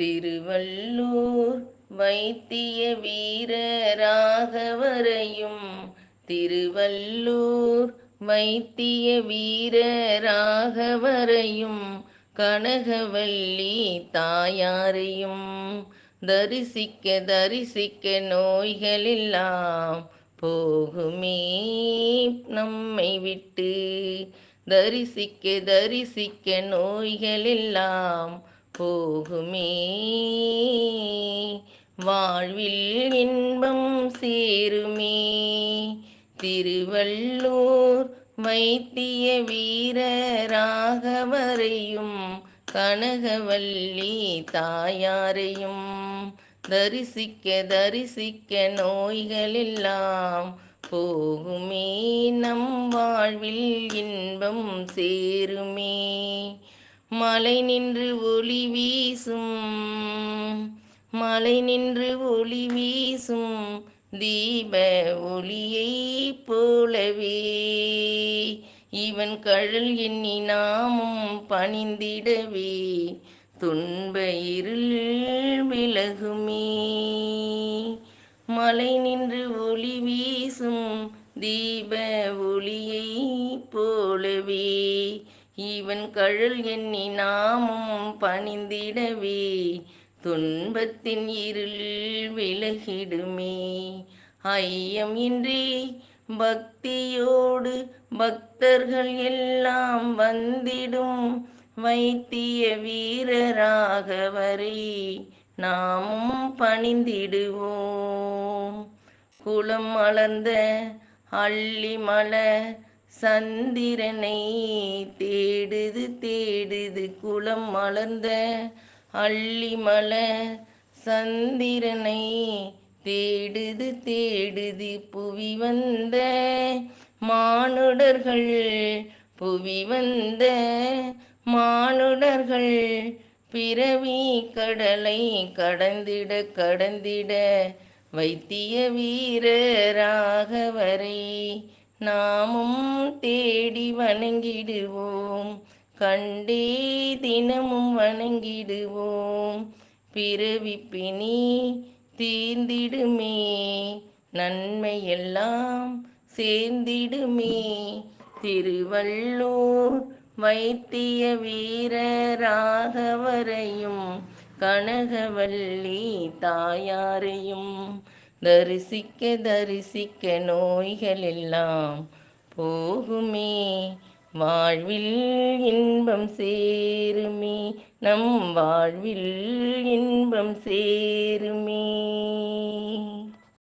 திருவள்ளூர் வைத்திய வீரராகவரையும் திருவள்ளூர் வைத்திய வீரராகவரையும் கனகவல்லி தாயாரையும் தரிசிக்க தரிசிக்க நோய்களெல்லாம் போகுமே நம்மை விட்டு. தரிசிக்க தரிசிக்க நோய்களெல்லாம் போகுமே. வாழ்வில் இன்பம் சேருமே. திருவள்ளூர் வைத்திய வீரராகவரையும் கனகவல்லி தாயாரையும் தரிசிக்க தரிசிக்க நோய்களெல்லாம் போகுமே. நம் வாழ்வில் இன்பம் சேருமே. மலை நின்று ஒளி வீசும். மலை நின்று ஒளி வீசும். தீப ஒளியை போலவே. இவன் கழல் எண்ணி நாமும் பணிந்திடவே. துன்ப இருள் விலகுமே. மலை நின்று ஒளி வீசும். தீப ஒளியை போலவே. இவன் கழல் எண்ணி நாமும் பணிந்திடவே துன்பத்தின் இருள் விலகிடுமே. ஐயம் இன்றி பக்தியோடு பக்தர்கள் எல்லாம் வந்திடும் வைத்திய வீரராகவரை நாமும் பணிந்திடுவோம். குளம் மலர்ந்த அள்ளி மலர் சந்திரனை தேடுது தேடுது குளம் மலர்ந்த அள்ளி மலர் சந்திரனை தேடுது தேடுது புவி வந்த மானுடர்கள். புவி வந்த மானுடர்கள். பிறவி கடலை கடந்திட கடந்திட வைத்திய வீரராகவரை. நாமும் தேடி வணங்கிடுவோம். கண்டே தினமும் வணங்கிடுவோம். பிறவி பிணி தீர்ந்திடுமே. நன்மையெல்லாம் சேர்ந்திடுமே. திருவள்ளூர் வைத்திய வீரராகவரையும் கனகவல்லி தாயாரையும் தரிசிக்க தரிசிக்க நோய்கள் எல்லாம் போகுமே. வாழ்வில் இன்பம் சேருமே. நம் வாழ்வில் இன்பம் சேருமே.